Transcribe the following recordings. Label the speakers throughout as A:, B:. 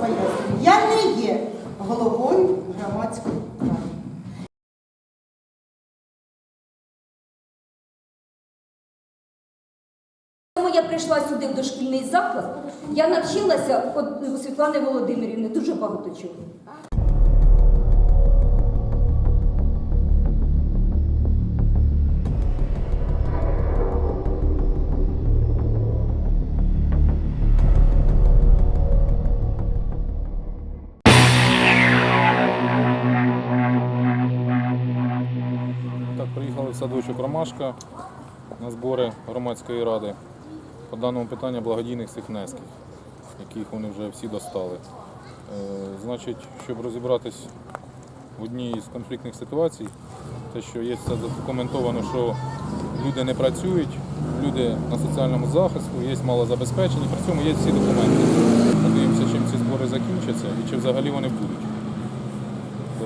A: пояснюю, я не є головою громадської ради.
B: Я прийшла сюди в дошкільний заклад, я навчилася у Світлани Володимирівни дуже багато чого.
C: Садочок Ромашка на збори громадської ради по даному питанню благодійних цих внесків, яких вони вже всі достали. Е, значить, щоб розібратись в одній із конфліктних ситуацій, те, що є це задокументовано, що люди не працюють, люди на соціальному захисту, є малозабезпечені, при цьому є всі документи. Подивимося, чим ці збори закінчаться і чи взагалі вони будуть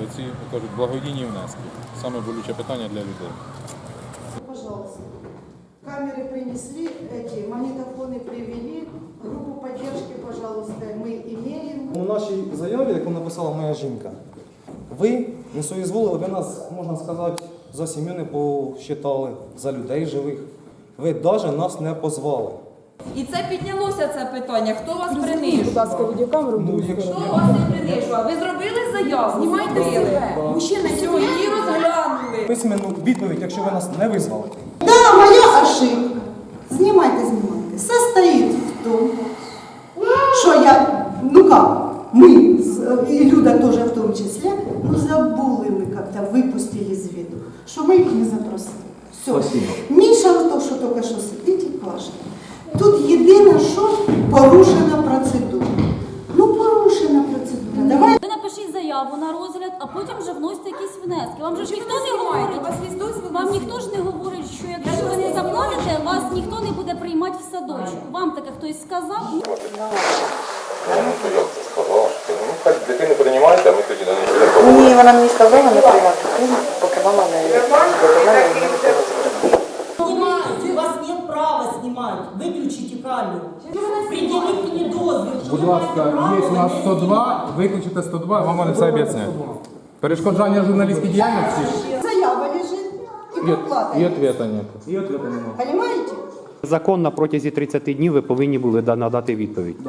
C: Бо ці як кажуть благодійні внески. Саме болюче питання для людей.
A: Пожалуйста. Камеры принесли, эти магнитофоны привели, группу поддержки, пожалуйста, мы имеем.
D: У нашій заяві, яку написала моя жінка, ви не соізволили, ви нас, можна сказати, за сім'ю не посчитали, за людей живих. Ви навіть нас не позвали.
E: І це піднялося це питання. Хто вас принижував?
D: Ну, якщо
E: Хто вас не принижував? Ви зробили заяву? Знімайте себе. Мужчина, все, її розглянули.
D: письменну відповідь, якщо ви нас не визвали.
A: Да, моя ошибка. Знімайте, знімайте. Состоит в том, что я, ну как, мы, з- и Люда тоже в том числе, ну забули мы как-то, выпустили из виду, что мы их не запросили. Все. Міша, то, що тільки що сидить і каже. Тут єдине, що порушена процедура. Ну, порушена процедура. Давай
F: Ви напишіть заяву на розгляд, а потім вже вносите якісь внески. Вам же ж ніхто не говорить. Вам ніхто ж не говорить, що якщо ви не заплатите, вас ніхто не буде приймати в садочок. Вам таке хтось сказав?
C: Ну, то як це сказала, що ну, хай дитину приймайте, а ми тоді до неї
G: Ні, вона мені сказала не приймати поки мама не треба.
H: Снимайте, у вас нет права снимать. Выключите камеру. Предъявите мне дозвіл. що
I: Будь
H: ви
I: ласка,
H: маєте
I: є у
H: право
I: нас 102, виключите 102, вам вони все об'яснять. Перешкоджання журналістській діяльності
A: заява лежить і
C: І,
A: проплата.
C: і відповіді нет.
D: І ответа немає.
A: Понимаете?
J: Закон на протязі 30 днів ви повинні були да- надати відповідь.
A: Э,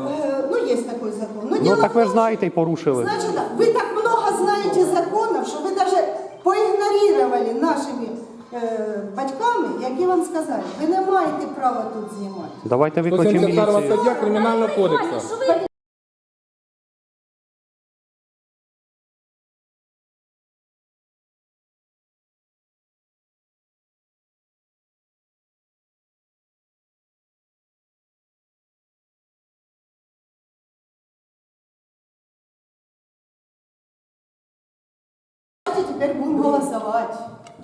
A: ну, есть такой закон. Но
J: Ну
A: дело
J: так
A: в
J: ви
A: том,
J: ж знаєте і порушили.
A: Значит, вы батьками, які вам сказали, ви не маєте права тут знімати.
J: Давайте викличемо
C: 172
J: міліцію.
C: стаття Кримінального кодексу.
F: Ви
A: Давайте теперь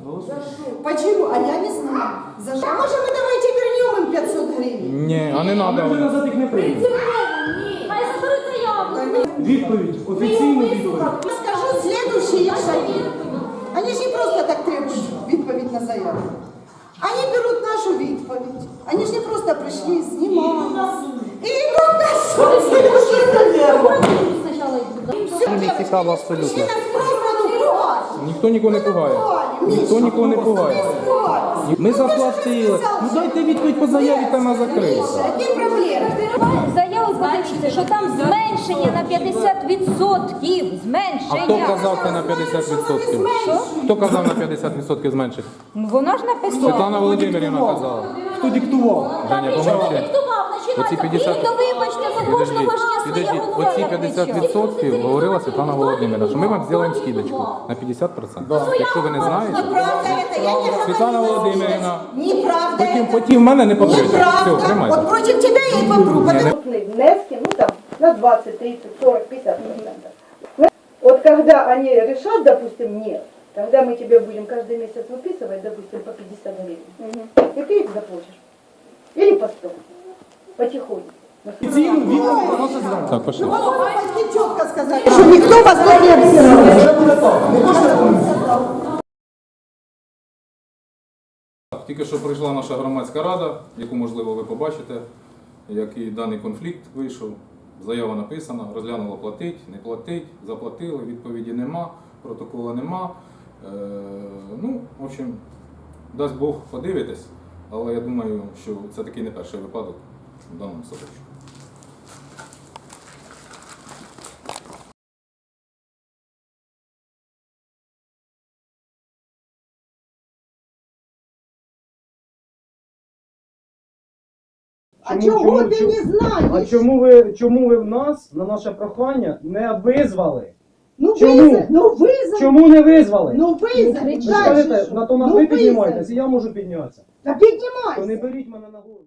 A: будем голосовать. Почему? А я не знаю. За что? А может мы давайте вернем им 500 гривен?
C: Ні, а не треба.
D: Ми назад їх не приймемо.
F: хай заберуть заяву.
D: Відповідь, офіційну відповідь.
A: Скажу следующие шаги. Они же не просто так требуют відповідь на заяву. Они берут нашу відповідь. Они же не просто пришли, снимают. И идут на суд. Все,
J: Мені цікаво
A: ж
J: абсолютно.
A: пришли нас просто ну, пугать.
C: Ніхто нікого не пугає. Ніхто нікого не пугає. Ми заплатили. Ну дайте відповідь по заяві та на закрийся.
A: Які проблеми?
B: Заяву подивіться, що там зменшення на 50%.
C: А
B: Зменшення.
C: хто казав це на 50%? Хто казав на 50% зменшити?
B: Ну, Вона ж написала.
C: Світлана Володимирівна казала.
D: Хто диктував?
C: Женя, помовчи
F: Диктував,
C: Оці
F: починайте.
C: 50...
B: Ну, вибачте, за
C: Підожди,
B: кожного ж я своє
C: підожди.
B: голова
C: Оці
B: накричу.
C: 50% говорила Світлана Володимирівна, що ми вам зробимо скидочку на 50%. Якщо ви не знаєте,
A: Неправда это, я не
C: Світлана
A: говорила.
C: Володимирівна,
A: Неправда
C: потім,
A: это.
C: потім в мене не попрете. Все,
A: Неправда.
C: тримайте.
A: Вот против тебя я и попру. потому
G: Внески, ну там, на 20, 30, 40, 50 процентов. Вот когда они решат, допустим, нет, тогда мы тебе будем каждый месяц выписывать, допустим, по 50 гривен. И ты их заплатишь. Или по 100. Потихоньку.
D: Відповідь приносить зранку.
A: Почти никто вас не обсирал.
C: Тільки що прийшла наша громадська рада, яку, можливо, ви побачите, який даний конфлікт вийшов. Заява написана, розглянуло платить, не платить, заплатили, відповіді нема, протоколу нема. Е, ну, в общем, дасть Бог подивитись, але я думаю, що це такий не перший випадок в даному садочку.
A: А
K: Чому-
A: чого
K: чому-
A: ти
K: чому-
A: не знаєш?
K: А чому ви, чому ви в нас на наше прохання не визвали?
A: Ну
K: чому?
A: визов, ну визов,
K: Чому не визвали?
A: ну визов.
K: ви
A: Дальше
K: скажете, на то нас
A: ну,
K: ви
A: визов.
K: піднімаєтесь, і я можу піднятися.
A: Та
K: То не беріть мене на голову.